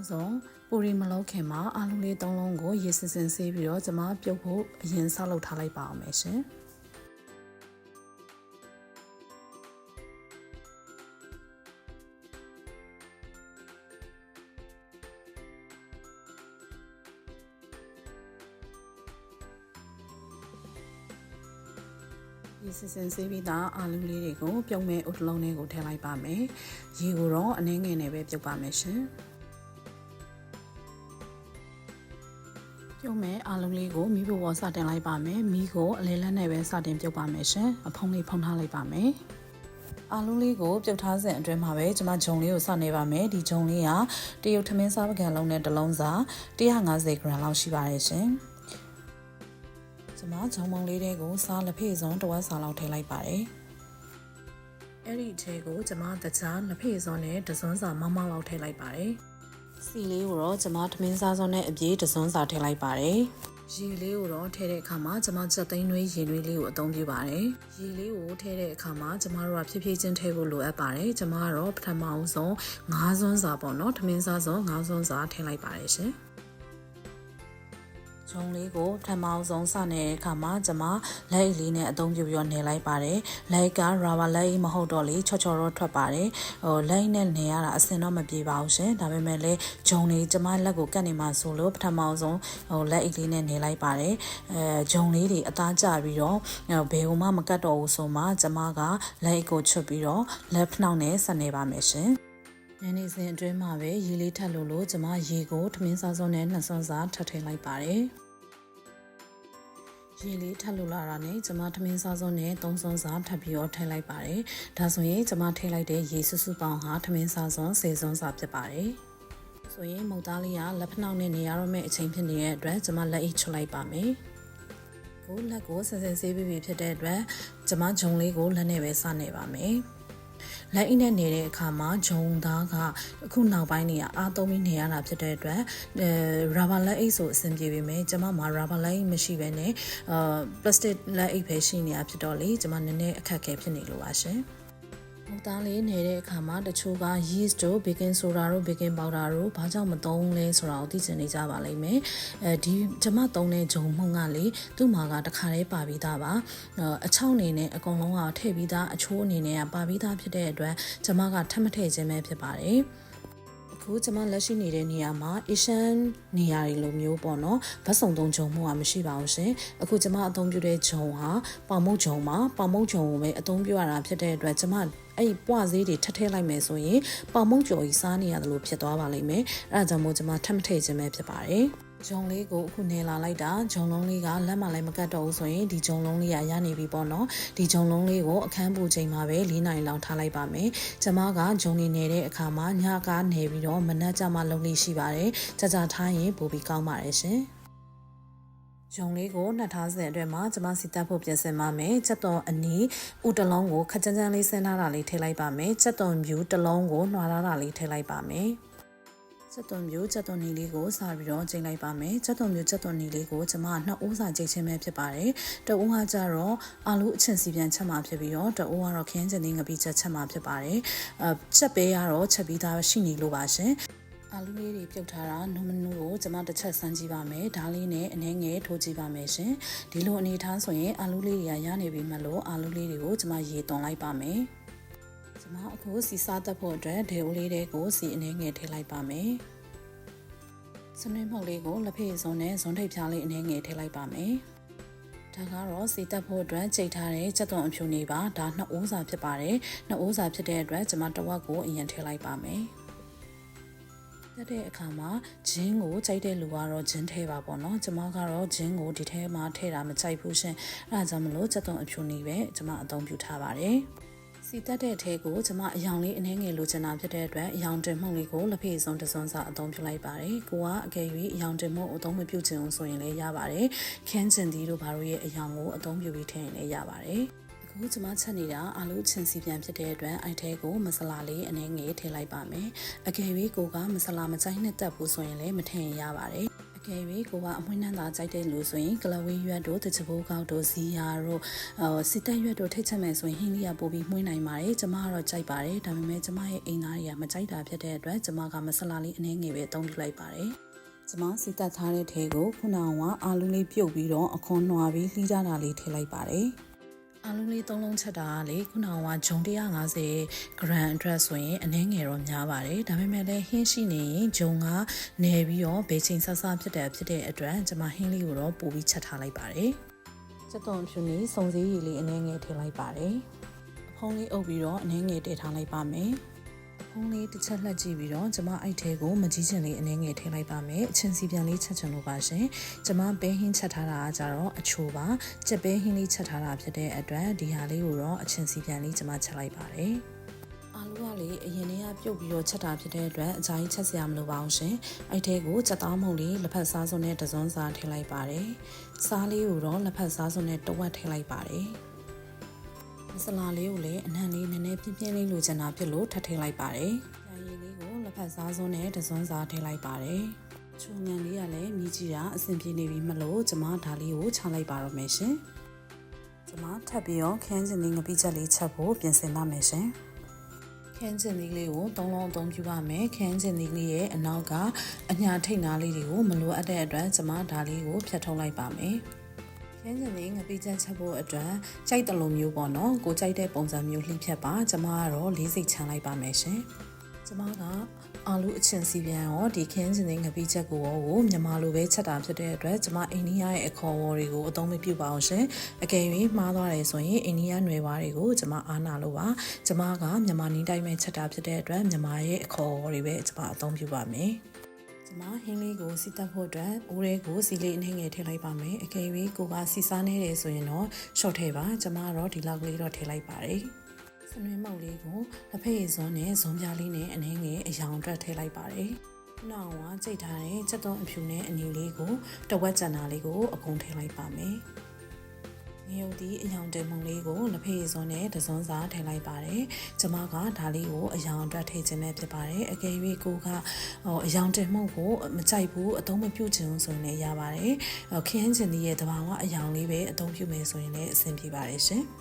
အောင်ဆုံးပူရီမလောက်ခင်မှာအာလူလေးသုံးလုံးကိုရေစင်စင်ဆေးပြီးတော့ကျွန်မပြုတ်ဖို့အရင်ဆောက်လုပ်ထားလိုက်ပါအောင်မယ်ရှင်ဒီစစင်ဆေးပြီးသားအာလူးလေးတွေကိုပြုံးမဲ့အုတ်တလုံးလေးကိုထည့်လိုက်ပါမယ်။ရေကိုတော့အနည်းငယ်နဲ့ပဲပြုတ်ပါမယ်ရှင်။ ပြုံးမဲ့အာလူးလေးကိုမီးဖို့ဝစတင်လိုက်ပါမယ်။မီးကိုအလဲလက်နဲ့ပဲစတင်ပြုတ်ပါမယ်ရှင်။အဖုံးလေးဖုံးထားလိုက်ပါမယ်။အာလူးလေးကိုပြုတ်ထားစဉ်အတွင်းမှာပဲကျွန်မဂျုံလေးကိုစနေပါမယ်ဒီဂျုံလေးကတရုတ်ထမင်းစားပကံလုံးနဲ့တစ်လုံးစာ150 gram လောက်ရှိပါတယ်ရှင်။ကျွန်မဂျုံမုံလေးတွေကိုစားလက်ဖေးစုံတစ်ဝက်စာလောက်ထည့်လိုက်ပါတယ်။အဲ့ဒီအထဲကိုကျွန်မတခြားလက်ဖေးစုံနဲ့တစွန်းစာမမလောက်ထည့်လိုက်ပါတယ်။ စီလေးကိုတော့ကျွန်မထမင်းစားစုံနဲ့အပြေးတစွန်းစာထည့်လိုက်ပါတယ်။ရေလေးကိုတော့ထည့်တဲ့အခါမှာကျွန်မချက်သိန်းနှွေးရေနှွေးလေးကိုအသုံးပြုပါတယ်။ရေလေးကိုထည့်တဲ့အခါမှာကျွန်မတို့ကဖြည်းဖြည်းချင်းထည့်ဖို့လိုအပ်ပါတယ်။ကျွန်မကတော့ပထမအောင်ဆုံး၅စွန်းစာပေါ့နော်။ထမင်းစားစုံ၅စွန်းစာထည့်လိုက်ပါတယ်ရှင်။ ဂျုံလေးကိုထမအောင်ဆုံးစနေတဲ့အခါမှာကျွန်မလက်အိတ်လေးနဲ့အသုံးပြုပြီးတော့နေလိုက်ပါတယ်လက်က rubber လက်အိတ်မဟုတ်တော့လေချော့ချော့တော့ထွက်ပါတယ်ဟိုလက်အိတ်နဲ့နေရတာအစင်တော့မပြေပါဘူးရှင်ဒါပေမဲ့လည်းဂျုံလေးကျွန်မလက်ကိုကတ်နေမှဆိုလို့ပထမအောင်ဆုံးဟိုလက်အိတ်လေးနဲ့နေလိုက်ပါတယ်အဲဂျုံလေးတွေအသားကျပြီးတော့ဘယ်ဟိုမှမကတ်တော့ဘူးဆိုမှကျွန်မကလက်အိတ်ကိုချွတ်ပြီးတော့လက်ဖနှောက်နဲ့ဆက်နေပါမယ်ရှင် ညနေစဉ်အတွင်းမှာပဲရေလေးထပ်လို့လို့ကျွန်မရေကိုထမင်းစားစုံနဲ့နှစ်စွန်းစာထပ်ထည့်လိုက်ပါတယ်ရေလေးထပ်လို့လာတာနဲ့ကျမထမင်းစားစုံနဲ့သုံးစွန်းစာထပ်ပြီးတော့ထည့်လိုက်ပါတယ်။ဒါဆိုရင်ကျမထည့်လိုက်တဲ့ရေစုစုပေါင်းဟာထမင်းစားစုံ10စွန်းစာဖြစ်ပါတယ်။ဆိုရင်မုတ်သားလေးကလက်ဖနှောက်နဲ့နေရတော့မယ့်အချိန်ဖြစ်နေတဲ့အတွက်ကျမလက်အိတ်ချွတ်လိုက်ပါမယ်။ကိုလက်ကိုဆင်ဆင်ဆေးပြီးပြီဖြစ်တဲ့အတွက်ကျမဂျုံလေးကိုလက်နဲ့ပဲစနေပါမယ်။ လက်အိတ်နဲ့နေတဲ့အခါမှာဂျုံသားကအခုနောက်ပိုင်းနေရအားသုံးပြီးနေရတာဖြစ်တဲ့အတွက်အဲရာဘာလက်အိတ်ဆိုအဆင်ပြေပေမဲ့ကျွန်မမှာရာဘာလက်အိတ်မရှိဘဲနဲ့အာပလတ်စတစ်လက်အိတ်ပဲရှိနေတာဖြစ်တော့လေကျွန်မနည်းနည်းအခက်အခဲဖြစ်နေလို့ပါရှင် မုတ်သားလေးနေတဲ့အခါမှာတချို့က yeast တို့ baking soda တို့ baking powder တို့ဘာကြောင့်မသုံးလဲဆိုတာကိုသိချင်နေကြပါလိမ့်မယ်။အဲဒီကျွန်မသုံးတဲ့ဂျုံမှုန့်ကလေသူ့မှာကတခါတည်းပါပြီးသားပါ။အချောင်းအနေနဲ့အကုန်လုံးကထည့်ပြီးသားအချိုးအနေနဲ့ကပါပြီးသားဖြစ်တဲ့အတွက်ကျွန်မကထပ်မထည့်ခြင်းပဲဖြစ်ပါတယ်။ အခုကျွန်မလက်ရှိနေတဲ့နေရာမှာ Asian နေရာတွေလိုမျိုးပေါ့နော်ဗတ်စုံသုံးဂျုံမှုကမရှိပါဘူးရှင်အခုကျွန်မအသုံးပြုတဲ့ဂျုံဟာပေါမုတ်ဂျုံမှာပေါမုတ်ဂျုံကိုပဲအသုံးပြုရတာဖြစ်တဲ့အတွက်ကျွန်မအဲ့ဒီပွားဈေးတွေထပ်ထည့်လိုက်မယ်ဆိုရင်ပေါမုတ်ကြော်ကြီးစားနေရတယ်လို့ဖြစ်သွားပါလိမ့်မယ်အဲ့ဒါကြောင့်မို့ကျွန်မထပ်မထည့်ခြင်းပဲဖြစ်ပါတယ် ဂျုံလေးကိုအခုနေလာလိုက်တာဂျုံလုံးလေးကလက်မလည်းမကတ်တော့ဘူးဆိုရင်ဒီဂျုံလုံးလေးကရနေပြီပေါ့နော်ဒီဂျုံလုံးလေးကိုအခန်းပူချိန်မှာပဲ၄နိုင်လောက်ထားလိုက်ပါမယ်ကျမကဂျုံနေနေတဲ့အခါမှာညကနေပြီးတော့မနက်ကျမှလုံးလေးရှိပါတယ်ကြာကြာထားရင်ပိုပြီးကောင်းပါတယ်ရှင်ဂျုံလေးကိုနှစ်ထားစဉ်အတွင်းမှာကျွန်မစီတက်ဖို့ပြင်ဆင်ပါမယ်။ချက်သွန်အနီးဥတလုံးကိုခက်ကြမ်းကြမ်းလေးဆင်းထားတာလေးထည့်လိုက်ပါမယ်။ချက်သွန်မြူတလုံးကိုနှွာထားတာလေးထည့်လိုက်ပါမယ်။ ချက်သွန်မျိုးချက်သွန်နီလေးကိုစပြီးတော့ချိန်လိုက်ပါမယ်ချက်သွန်မျိုးချက်သွန်နီလေးကိုကျွန်မနှစ်အိုးစာချိန်ချင်းပဲဖြစ်ပါတယ်တအိုးကကြတော့အာလူအချင်စီပြန်ချက်မှာဖြစ်ပြီးတော့တအိုးကတော့ခင်းကျင်သေးငပိချက်ချက်မှာဖြစ်ပါတယ်အဲချက်ပေးရတော့ချက်ပြီးသားရှိနေလို့ပါရှင်အာလူလေးတွေပြုတ်ထားတာနုမနုကိုကျွန်မတစ်ချက်စမ်းကြည့်ပါမယ်ဒါလေးနဲ့အနှဲငယ်ထိုးကြည့်ပါမယ်ရှင်ဒီလိုအနေထားဆိုရင်အာလူလေးတွေကရနေပြီမလို့အာလူလေးတွေကိုကျွန်မရေသွန်လိုက်ပါမယ် ကျွန်မအခုစီစားတက်ဖို့အတွက်ဒေအိုလေးတွေကိုစီအနှဲငယ်ထည့်လိုက်ပါမယ်စနွေးမှုတ်လေးကိုလက်ဖေးစုံနဲ့ဇွန်ထိပ်ဖြားလေးအနှဲငယ်ထည့်လိုက်ပါမယ်ဒါကတော့စီတက်ဖို့အတွက်ချိန်ထားတဲ့ချက်သွန်အဖြူနေပါဒါနှစ်အိုးစာဖြစ်ပါတယ်နှစ်အိုးစာဖြစ်တဲ့အတွက်ကျွန်မတစ်ဝက်ကိုအရင်ထည့်လိုက်ပါမယ်တက်တဲ့အခါမှာဂျင်းကိုကြိုက်တဲ့လူကတော့ဂျင်းထဲပါပေါ့နော်ကျွန်မကတော့ဂျင်းကိုဒီထဲမှာထည့်တာမကြိုက်ဘူးရှင်အဲဒါကြောင့်မလို့ချက်သွန်အဖြူနေပဲကျွန်မအသုံးပြုထားပါတယ် စီတက်တဲ့အထဲကိုကျမအယောင်လေးအနှဲငယ်လိုချင်တာဖြစ်တဲ့အတွက်အယောင်တင်မှုန့်လေးကိုလက်ဖေးစုံတစွန်းစာအသုံးပြုလိုက်ပါတယ်။ကိုကအကယ်၍အယောင်တင်မှုန့်အသုံးမပြုချင်အောင်ဆိုရင်လည်းရပါတယ်။ခန်းကျင်သီးတို့ဘာလို့ရဲ့အယောင်ကိုအသုံးပြုပြီးထည့်ရင်လည်းရပါတယ်။အခုကျမချက်နေတာအာလူချင်စီပြန်ဖြစ်တဲ့အတွက်အိုက်ထဲကိုမဆလာလေးအနှဲငယ်ထည့်လိုက်ပါမယ်။အကယ်၍ကိုကမဆလာမကြိုက်နှစ်တက်ဘူးဆိုရင်လည်းမထည့်ရင်ရပါတယ်။အ ကကယ်၍ကိုကအမွှေးနှံသာကြိုက်တဲ့လူဆိုရင်ကလဝေးရွက်တို့တချဘိုးကောက်တို့ဇီယာတို့အော်စစ်တက်ရွက်တို့ထိတ်ချက်မဲ့ဆိုရင်ဟင်းလီယာပို့ပြီးမှုနိုင်ပါတယ်ကျမကတော့ကြိုက်ပါတယ်ဒါပေမဲ့ကျမရဲ့အိမ်သားတွေကမကြိုက်တာဖြစ်တဲ့အတွက်ကျမကမဆလာလေးအနည်းငယ်ပဲအသုံးပြုလိုက်ပါတယ်ကျမစီတက်ထားတဲ့ထဲကိုခုနကအာလူလေးပြုတ်ပြီးတော့အခွန်နွားပြီးလှီးကြတာလေးထည့်လိုက်ပါတယ် အာလူလေးသုံးလုံးချက်တာကလေခုနကဂျုံ150 gram အတွက်ဆိုရင်အနည်းငယ်တော့များပါတယ်ဒါပေမဲ့လည်းဟင်းရှိနေရင်ဂျုံကနေပြီးတော့ဘေချင်းဆဆဖြစ်တဲ့ဖြစ်တဲ့အတွက်ကျွန်မဟင်းလေးကိုတော့ပို့ပြီးချက်ထားလိုက်ပါတယ်စက်သွန်ဖြူလေးစုံစည်းရည်လေးအနည်းငယ်ထည့်လိုက်ပါတယ်အဖုံးလေးအုပ်ပြီးတော့အနည်းငယ်တည်ထားလိုက်ပါမယ် ဖုံးလေးတစ်ချက်လှက်ကြည့်ပြီးတော့ကျမအိုက်ထဲကိုမကြီးချင်လေးအနည်းငယ်ထည့်လိုက်ပါမယ်အချင်းစီပြန်လေးချက်ချင်လို့ပါရှင်ကျမပဲဟင်းချက်ထားတာကကြတော့အချိုပါကြက်ပဲဟင်းလေးချက်ထားတာဖြစ်တဲ့အတွက်ဒီဟာလေးကိုတော့အချင်းစီပြန်လေးကျမချက်လိုက်ပါတယ်အာလူကလေအရင်တည်းကပြုတ်ပြီးတော့ချက်တာဖြစ်တဲ့အတွက်အကြိုင်းချက်စရာမလိုပါဘူးရှင်။အဲ့ထဲကိုချက်သားမုံလေးလက်ဖက်စားစုံနဲ့တစွန်းစားထည့်လိုက်ပါတယ်။စားလေးကိုတော့လက်ဖက်စားစုံနဲ့တဝက်ထည့်လိုက်ပါတယ်။ မဆလာလေးကိုလည်းအနှံလေးနည်းနည်းပြင်းပြင်းလေးလိုချင်တာဖြစ်လို့ထပ်ထည့်လိုက်ပါတယ်။ရည်ရည်လေးကိုလက်ဖက်စားစုံနဲ့တစွန်းစားထည့်လိုက်ပါတယ်။ချူငံလေးကလည်းမြည်ကြည့်တာအဆင်ပြေနေပြီမလို့ကျမဒါလေးကိုချလိုက်ပါတော့မယ်ရှင်။ကျမထပ်ပြီးတော့ခန်းစင်လေးငပိချက်လေးချက်ဖို့ပြင်ဆင်ပါမယ်ရှင်။ခန်းစင်သီးလေးကိုသုံးလုံးအသုံးပြုပါမယ်ခန်းစင်သီးလေးရဲ့အနောက်ကအညာထိတ်နားလေးတွေကိုမလိုအပ်တဲ့အတွက်ကျမဒါလေးကိုဖြတ်ထုတ်လိုက်ပါမယ် ခန်းစင်လေးငပိချက်ချက်ဖို့အတွက်ကြိုက်တလုံးမျိုးပေါ့နော်ကိုကြိုက်တဲ့ပုံစံမျိုးလှိဖြတ်ပါကျမကတော့လေးစိတ်ချမ်းလိုက်ပါမယ်ရှင်ကျမကအာလူအချင်စီပြန်ရောဒီခင်းစင်လေးငပိချက်ကိုရောကိုမြန်မာလိုပဲချက်တာဖြစ်တဲ့အတွက်ကျမအိန္ဒိယရဲ့အခေါ်အဝေါ်တွေကိုအသုံးမပြုပါအောင်ရှင်အကယ်၍မှားသွားတယ်ဆိုရင်အိန္ဒိယနွယ်ဝါတွေကိုကျမအားနာလို့ပါကျမကမြန်မာနီးတိုင်းပဲချက်တာဖြစ်တဲ့အတွက်မြန်မာရဲ့အခေါ်အဝေါ်တွေပဲကျမအသုံးပြုပါမယ် ကျမဟင်းလေးကိုစီတက်ဖို့အတွက်အိုးလေးကိုစီလေးအနှိမ့်ငယ်ထည့်လိုက်ပါမယ်အကယ်၍ကိုကစီစားနေတယ်ဆိုရင်တော့ short ထည့်ပါကျမကတော့ဒီလောက်ကလေးတော့ထည့်လိုက်ပါတယ်စနွေးမောက်လေးကိုလက်ဖက်ရည်စွန်းနဲ့ဇုံပြားလေးနဲ့အနှင်းငယ်အယောင်အတွက်ထည့်လိုက်ပါတယ်။နောက်ကကြိတ်ထားတဲ့ချက်သွန်းအဖြူနဲ့အနီလေးကိုတဝက်ကျန်တာလေးကိုအကုန်ထည့်လိုက်ပါမယ်။ ငရုတ်ဒီအယောင်တဲမုံလေးကိုလက်ဖက်ရည်စွန်းနဲ့တစွန်းစားထည့်လိုက်ပါတယ်။ကျမကဒါလေးကိုအယောင်အတွက်ထည့်ခြင်းနဲ့ဖြစ်ပါတယ်။အကယ်၍ကိုကဟိုအယောင်တဲမုံကိုမကြိုက်ဘူးအသုံးမပြုခြင်းဆိုရင်လည်းရပါတယ်။ခင်းချင်တဲ့တဘာဝအယောင်လေးပဲအသုံးပြုမယ်ဆိုရင်လည်းအဆင်ပြေပါတယ်ရှင်။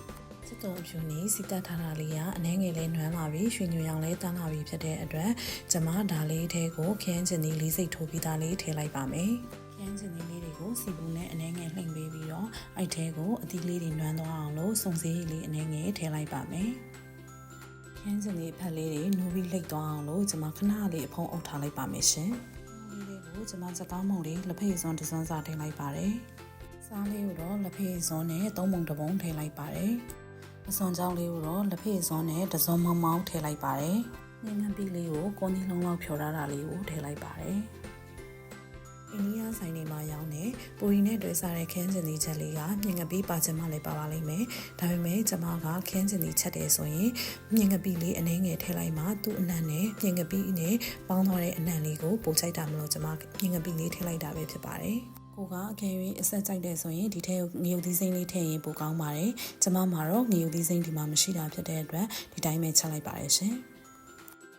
စစ်တုံးအဖြူနေစီတက်ထားတာလေးကအနှဲငယ်လေးနွမ်းလာပြီးရွှေညူရောင်လေးတန်းလာပြီးဖြစ်တဲ့အတွက်ကျမဒါလေးထဲကိုခင်းချင်သည်လေးစိတ်ထိုးပြီးသားလေးထည့်လိုက်ပါမယ် ခင်းချင်သည်လေးတွေကိုစီပူနဲ့အနှဲငယ်လှိမ့်ပေးပြီးတော့အဲ့ထဲကိုအသီးလေးတွေနွမ်းသွားအောင်လို့စုံစည်းလေးအနှဲငယ်ထည့်လိုက်ပါမယ်ခင်းချင်သည်ဖက်လေးတွေနူးပြီးလိတ်သွားအောင်လို့ကျမခဏလေးအဖုံးအုပ်ထားလိုက်ပါမယ်ရှင်လေးတွေကိုကျမစကောင်းမုံလေးလက်ဖက်စွန်းတစ်စွန်းစာထည့်လိုက်ပါတယ်စားလေးကိုတော့လက်ဖက်စွန်းနဲ့သုံးပုံတစ်ပုံထည့်လိုက်ပါတယ်အစွန်ကြောင်းလေးကိုတော့လက်ဖက်စွန်းနဲ့တစုံမောင်မောင်ထည့်လိုက်ပါတယ်။ငငန်းပီလေးကိုကိုနီလုံးလောက်ဖြော်ထားတာလေးကိုထည့်လိုက်ပါတယ်။ အိန္ဒိယဆိုင်တွေမှာရောင်းတဲ့ပူရီနဲ့တွေ့စားတဲ့ခင်းစင်သီးချက်လေးကမြင်ငပီးပါချင်မှလည်းပါပါလိမ့်မယ်။ဒါပေမဲ့ကျွန်မကခင်းစင်သီးချက်တယ်ဆိုရင်မြင်ငပီးလေးအနှဲငယ်ထည့်လိုက်မှသူ့အနံ့နဲ့မြင်ငပီးနဲ့ပေါင်းသွားတဲ့အနံ့လေးကိုပိုချိုက်တာမလို့ကျွန်မမြင်ငပီးလေးထည့်လိုက်တာပဲဖြစ်ပါတယ်။ကိုကအကယ်၍အဆက်ကြိုက်တယ်ဆိုရင်ဒီထဲကိုငရုတ်သီးစိမ့်လေးထည့်ရင်ပိုကောင်းပါတယ်။ကျမမှာတော့ငရုတ်သီးစိမ့်ဒီမှာမရှိတာဖြစ်တဲ့အတွက်ဒီတိုင်းပဲချက်လိုက်ပါတယ်ရှင်။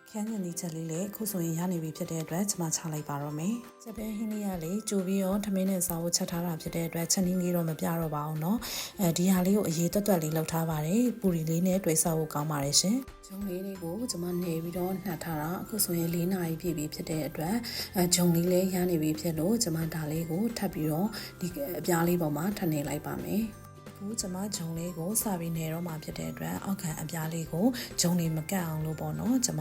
ခန်းညနေချက်လေးလည်းအခုဆိုရင်ရနေပြီဖြစ်တဲ့အတွက်ကျွန်မချလိုက်ပါတော့မယ်။ချက်ပဲဟင်းလေးကလေကြိုပြီးတော့ထမင်းနဲ့စားဖို့ချက်ထားတာဖြစ်တဲ့အတွက်ချက်နည်းလေးတော့မပြတော့ပါအောင်เนาะ။အဲဒီဟာလေးကိုအရေးတွတ်တွတ်လေးလောက်ထားပါတယ်။ပူရီလေးနဲ့တွေ့စားဖို့ကောင်းပါတယ်ရှင်။ဂျုံလေးတွေကိုကျွန်မနေပြီးတော့နှက်ထားတာအခုဆိုရင်၄နာရီပြည့်ပြီဖြစ်တဲ့အတွက်အဲဂျုံလေးလည်းရနေပြီဖြစ်လို့ကျွန်မဒါလေးကိုထပ်ပြီးတော့ဒီအပြားလေးပေါ်မှာထပ်နေလိုက်ပါမယ်။အ ခုကျမဂျုံလေးကိုစာပြီးနေတော့မှဖြစ်တဲ့အတွက်အောက်ခံအပြားလေးကိုဂျုံလေးမကတ်အောင်လို့ပေါ့နော်ကျမ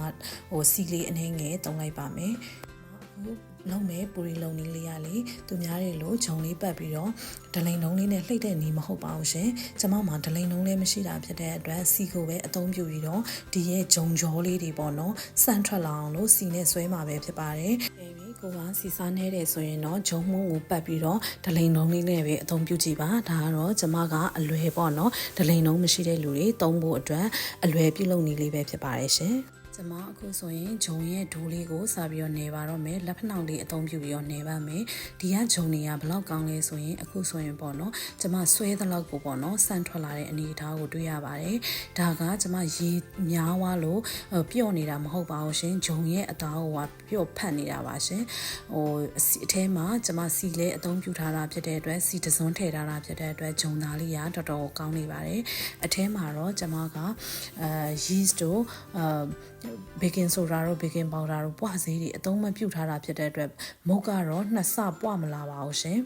ဟိုစီလေးအနှင်းငယ်တုံးလိုက်ပါမယ်အခုလုံးမဲ့ပူရီလုံးလေးလေးရလေသူများတွေလို့ဂျုံလေးပတ်ပြီးတော့ဒလိန်လုံးလေးနဲ့လှိတ်တဲ့နေမဟုတ်ပါဘူးရှင်ကျမမှာဒလိန်လုံးလေးမရှိတာဖြစ်တဲ့အတွက်စီကိုပဲအသုံးပြုပြီးတော့ဒီရဲ့ဂျုံကြောလေးတွေပေါ့နော်စန့်ထွက်လာအောင်လို့စီနဲ့ဆွဲမှာပဲဖြစ်ပါတယ် ကိုကစီစားနေတယ်ဆိုရင်တော့ဂျုံမုံကိုပတ်ပြီးတော့ဒလိန်လုံးလေးနဲ့ပဲအသုံးပြုကြည့်ပါဒါကတော့ကျမကအလွယ်ပေါ့နော်ဒလိန်လုံးမရှိတဲ့လူတွေသုံးဖို့အတွက်အလွယ်ပြုလုပ်နည်းလေးပဲဖြစ်ပါတယ်ရှင် ကျကျမအခုဆိုရင်ဂျုံရဲ့ဒိုးလေးကိုစပြီးတော့နေပါတော့မယ်လက်ဖက်နှောက်လေးအသုံးပြုပြီးတော့နေပါမယ်ဒီကဂျုံတွေကဘလောက်ကောင်းလဲဆိုရင်အခုဆိုရင်ပေါ့နော်ကျမဆွဲသလောက်ကိုပေါ့နော်ဆန့်ထွက်လာတဲ့အနေအထားကိုတွေ့ရပါတယ်ဒါကကျမရေများွားလို့ပျော့နေတာမဟုတ်ပါဘူးရှင်ဂျုံရဲ့အသားကိုကပျော့ဖက်နေတာပါရှင်ဟိုအထဲမှာကျမစီလဲအသုံးပြုထားတာဖြစ်တဲ့အတွက်စီတစွန်းထည့်ထားတာဖြစ်တဲ့အတွက်ဂျုံသားလေးကတော်တော်ကောင်းနေပါတယ်အထဲမှာတော့ကျမကအဲ yeast တို့အဲ baking soda တို့ baking powder တို့ပွားစေးတွေအသုံးမပြုထားတာဖြစ်တဲ့အတွက်မုတ်ကတော့နှစ်ဆပွားမလာပါဘူးရှင်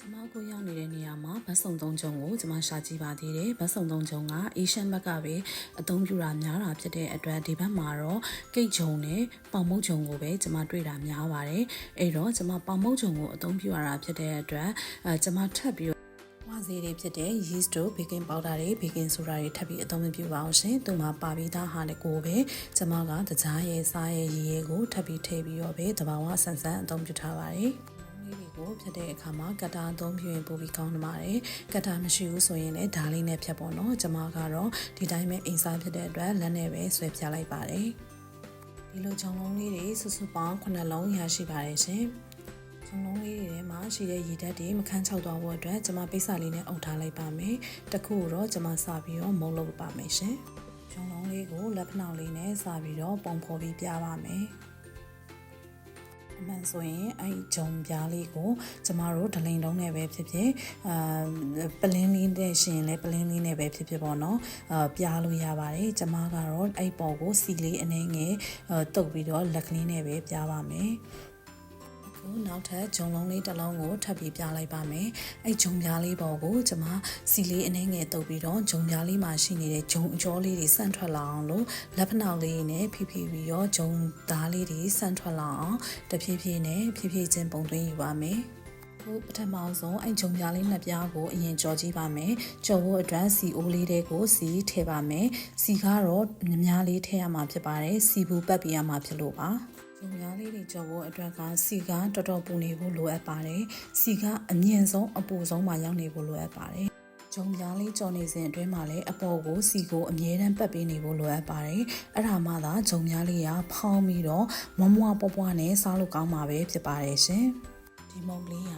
ကျမကိုရောက်နေတဲ့နေရာမှာဗတ်စုံသုံးချုံကိုကျမရှာကြည့်ပါသေးတယ်ဗတ်စုံသုံးချုံကအေရှန်ဘက်ကပဲအသုံးပြုတာများတာဖြစ်တဲ့အတွက်ဒီဘက်မှာတော့ကိတ်ချုံနဲ့ပေါင်မုတ်ချုံကိုပဲကျမတွေ့တာများပါတယ်အဲ့တော့ကျမပေါင်မုတ်ချုံကိုအသုံးပြုရတာဖြစ်တဲ့အတွက်အဲကျမထပ်ပြီး ဝါစီတွေဖြစ်တဲ့ yeast တို့ baking powder တွေ baking soda တွေထပ်ပြီးအသုံးမပြုပါအောင်ရှင်။သူမှာပါပြီးသားဟာလည်းကိုပဲကျမကတကြားရဲ့စားရဲ့ရည်ရဲ့ကိုထပ်ပြီးထည့်ပြီးတော့ပဲတဘာဝဆန်ဆန်အသုံးပြုထားပါတယ်။လေးတွေကိုဖြတ်တဲ့အခါမှာကတာအသုံးပြုရင်ပိုပြီးကောင်းနေပါတယ်။ကတာမရှိဘူးဆိုရင်လည်းဓာလေးနဲ့ဖြတ်ပေါ့နော်။ကျမကတော့ဒီတိုင်းပဲအိမ်စားဖြစ်တဲ့အတွက်လက်နဲ့ပဲဆွဲပြလိုက်ပါတယ်။ဒီလိုဂျုံလုံးလေးတွေစုစုပေါင်း9လုံးရရှိပါတယ်ရှင်။ စုံလုံးလေးတွေထဲမှာရှိတဲ့ရည်ဓာတ်တွေမခန်းချောက်သွားဖို့အတွက်ကျွန်မပိတ်စာလေးနဲ့အုပ်ထားလိုက်ပါမယ်။တစ်ခုတော့ကျွန်မစပြီးတော့မုံလုပ်ပါမယ်ရှင်။စုံလုံးလေးကိုလက်ဖက်နှောက်လေးနဲ့စပြီးတော့ပုံဖော်ပြီးပြပါမယ်။အမှန်ဆိုရင်အဲ့ဂျုံပြားလေးကိုကျမတို့ဒလိန်တုံးနဲ့ပဲဖြစ်ဖြစ်အာပလင်းလေးနဲ့ရှင်လဲပလင်းလေးနဲ့ပဲဖြစ်ဖြစ်ပေါ့နော်အာပြားလို့ရပါတယ်ကျမကတော့အဲ့ပေါ်ကိုစီလေးအနေငယ်တုပ်ပြီးတော့လက်ကလေးနဲ့ပဲပြားပါမယ် ကိုနောက်ထပ်ဂျုံလုံးလေးတစ်လုံးကိုထပ်ပြီးပြလိုက်ပါမယ်။အဲ့ဂျုံပြားလေးပေါ်ကိုကျွန်မစီလေးအနှဲငယ်တုပ်ပြီးတော့ဂျုံပြားလေးမှာရှိနေတဲ့ဂျုံအကျော်လေးတွေဆန့်ထွက်လာအောင်လို့လက်ဖက်နှောက်လေးနဲ့ဖိဖိပြီးတော့ဂျုံသားလေးတွေဆန့်ထွက်လာအောင်တဖြည်းဖြည်းနဲ့ဖြည်းဖြည်းချင်းပုံသွင်းယူပါမယ်။ကိုပထမဆုံးအဲ့ဂျုံပြားလေးနှစ်ပြားကိုအရင်ကြော်ကြည့်ပါမယ်။ကြော်ဖို့အတွက်စီအိုးလေးတွေကိုစီထည့်ပါမယ်။စီကတော့များလေးထည့်ရမှာဖြစ်ပါတယ်။စီဘူးပတ်ပြရမှာဖြစ်လို့ပါ။ ဂျုံများလေးတွေကြော်ဖို့အတွက်ကစီကတော်တော်ပူနေဖို့လိုအပ်ပါတယ်။စီကအမြင့်ဆုံးအပူဆုံးမှာရောက်နေဖို့လိုအပ်ပါတယ်။ဂျုံပြားလေးကြော်နေစဉ်အတွင်းမှာလည်းအပေါ်ကိုစီကိုအမြဲတမ်းပတ်ပေးနေဖို့လိုအပ်ပါတယ်။အဲ့ဒါမှသာဂျုံပြားလေးကဖောင်းပြီးတော့မမွားပွားပွားနဲ့စားလို့ကောင်းမှာပဲဖြစ်ပါတယ်ရှင်။ဒီမုံလေးက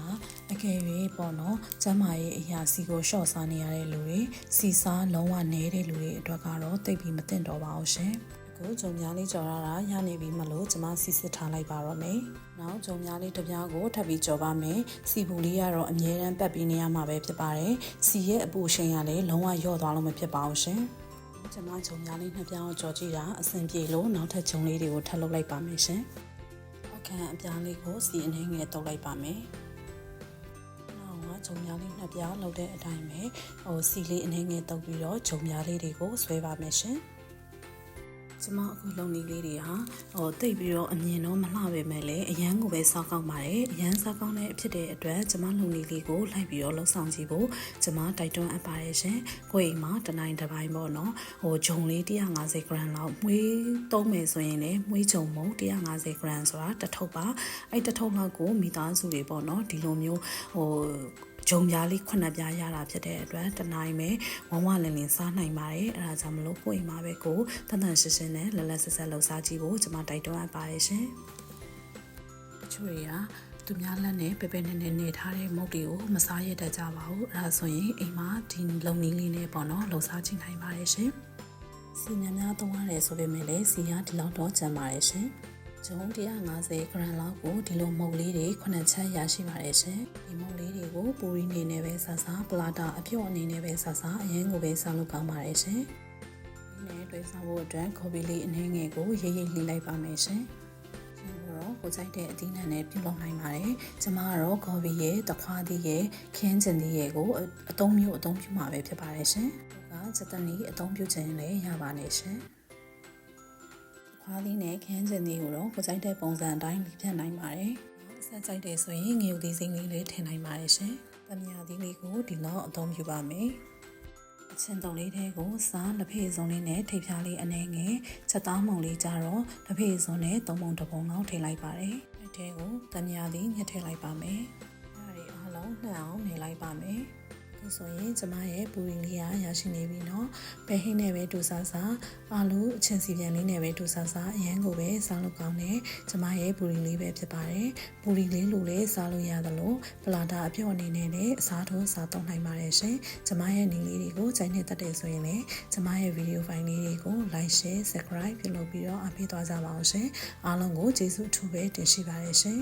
အကယ်၍ပေါ့နော်ကျမ်းမာရေးအရာစီကိုရှော့စားနေရတဲ့လူတွေစီစားလုံးဝနေတဲ့လူတွေအတွက်ကတော့တိတ်ပြီးမသင့်တော်ပါဘူးရှင်။ ကိုဂျုံများလေးကြော်ရတာရနေပြီမလို့ကျမစီစစ်ထားလိုက်ပါတော့မယ်။နောက်ဂျုံများလေးတစ်ပြားကိုထပ်ပြီးကြော်ပါမယ်။စီပူလေးကတော့အမြဲတမ်းပတ်ပြီးနေရမှာပဲဖြစ်ပါတယ်။စီရဲ့အပူရှိန်ကလည်းလုံးဝလျော့သွားလို့မဖြစ်ပါဘူးရှင်။ကျမဂျုံများလေးနှစ်ပြောင်းကြော်ကြည့်တာအဆင်ပြေလို့နောက်ထပ်ဂျုံလေးတွေကိုထပ်လုပ်လိုက်ပါမယ်ရှင်။အခန်းအပြားလေးကိုစီအနေငယ်တုပ်လိုက်ပါမယ်။နောက်ကဂျုံများလေးနှစ်ပြားလုပ်တဲ့အတိုင်းပဲဟိုစီလေးအနေငယ်တုပ်ပြီးတော့ဂျုံများလေးတွေကိုဆွဲပါမယ်ရှင်။ ကျမအခုလုံနေလေးတွေဟာဟိုတိတ်ပြီးတော့အမြင်တော့မလှပဲမဲ့လေအရန်ကိုပဲစားကောင်းပါတယ်အရန်စားကောင်းတဲ့ဖြစ်တဲ့အတွက်ကျမလုံနေလေးကိုလိုက်ပြီးတော့လှုပ်ဆောင်ကြည့်ဖို့ကျမတိုက်တွန်းအပ်ပါတယ်ရှင်ကိုအိမ်မှာတနိုင်တစ်ပိုင်းပေါ့နော်ဟိုဂျုံလေး150 gram လောက်မွေးသုံးမယ်ဆိုရင်လည်းမွေးဂျုံမုံ150 gram ဆိုတာတစ်ထုပ်ပါအဲ့တစ်ထုပ်လောက်ကိုမိသားစုတွေပေါ့နော်ဒီလိုမျိုးဟို ဂျုံပြားလေးခုနှစ်ပြားရတာဖြစ်တဲ့အတွက်တနိုင်ပဲဝဝလင်လင်စားနိုင်ပါတယ်အဲဒါကြောင့်မလို့ကိုယ်အိမ်မှာပဲကိုတန်တန်ရှင်းရှင်းနဲ့လက်လက်ဆက်ဆက်လှူစားကြည့်ဖို့ကျွန်မတိုက်တွန်းအပ်ပါတယ်ရှင်တချို့တွေကသူများလက်နဲ့ပေပေနဲ့နဲ့နေထားတဲ့မုတ်တွေကိုမစားရတတ်ကြပါဘူးအဲဒါဆိုရင်အိမ်မှာဒီလုံနည်းလေးနဲ့ပေါ့နော်လှူစားကြည့်နိုင်ပါတယ်ရှင်စီများများသုံးရတယ်ဆိုပေမဲ့လည်းစီကဒီလောက်တော့ကျန်ပါတယ်ရှင် ကျုံ150 gram လောက်ကိုဒီလိုမုတ်လေးတွေခုနှစ်ချက်ရရှိပါတယ်ရှင်ဒီမုတ်လေးတွေကိုပူရီနေနဲ့ပဲဆဆပလာတာအပြော့အနေနဲ့ပဲဆဆအရင်ကိုပဲစားလို့ကောင်းပါတယ်ရှင်ဒီနဲ့တွေ့စားဖို့အတွက်ခေါ်ပီလေးအနှဲငယ်ကိုရိပ်ရိပ်လှီးလိုက်ပါမယ်ရှင်ဒီတော့ကိုကြိုက်တဲ့အသီးနှံနဲ့ပြုလုပ်နိုင်ပါတယ်ကျမကတော့ခေါ်ပီရဲ့တခွားသီးရဲ့ခင်းကျင်သီးရဲ့ကိုအသုံးမျိုးအသုံးပြုမှာပဲဖြစ်ပါတယ်ရှင်ကစက်တနီအသုံးပြုခြင်းလည်းရပါနေရှင် ခွားသီးနဲ့ခင်းကျင်သီးကိုတော့ကိုကြိုက်တဲ့ပုံစံအတိုင်းဖြတ်နိုင်ပါတယ်။ဆက်ကြိုက်တယ်ဆိုရင်ငရုတ်သီးစိမ့်လေးလေးထည့်နိုင်ပါတယ်ရှင်။သမယာသီးလေးကိုဒီလောက်အသုံးပြုပါမယ်။အချင်းတုံလေးထဲကိုစားလက်ဖေးစုံလေးနဲ့ထိပ်ဖြားလေးအနေငယ်ချက်သားမုံလေးကြတော့လက်ဖေးစုံနဲ့သုံးပုံတစ်ပုံလောက်ထည့်လိုက်ပါတယ်။အဲ့ထဲကိုသမယာသီးညှက်ထည့်လိုက်ပါမယ်။အဲ့ဒါတွေအားလုံးနှံ့အောင်နေလိုက်ပါမယ်။ ဒါဆိုရင်ကျမရဲ့ပူရီလေးကရရှိနေပြီเนาะပဲဟင်းနဲ့ပဲဒူဆာဆာအာလူအချင်းစီပြန်လေးနဲ့ပဲဒူဆာဆာအရန်ကိုပဲစားလို့ကောင်းတယ်ကျမရဲ့ပူရီလေးပဲဖြစ်ပါတယ်ပူရီလေးလိုလည်းစားလို့ရသလိုပလာတာအပြော့အနေနဲ့လည်းအစားထိုးစားသုံးနိုင်ပါတယ်ရှင်ကျမရဲ့နေလေးတွေကိုကြိုက်နေတတ်တယ်ဆိုရင်လည်းကျမရဲ့ဗီဒီယိုဖိုင်လေးတွေကို like share subscribe ပြုလုပ်ပြီးတော့အားပေးသွားကြပါအောင်ရှင်အားလုံးကိုကျေးဇူးအထူးပဲတင်ရှိပါတယ်ရှင်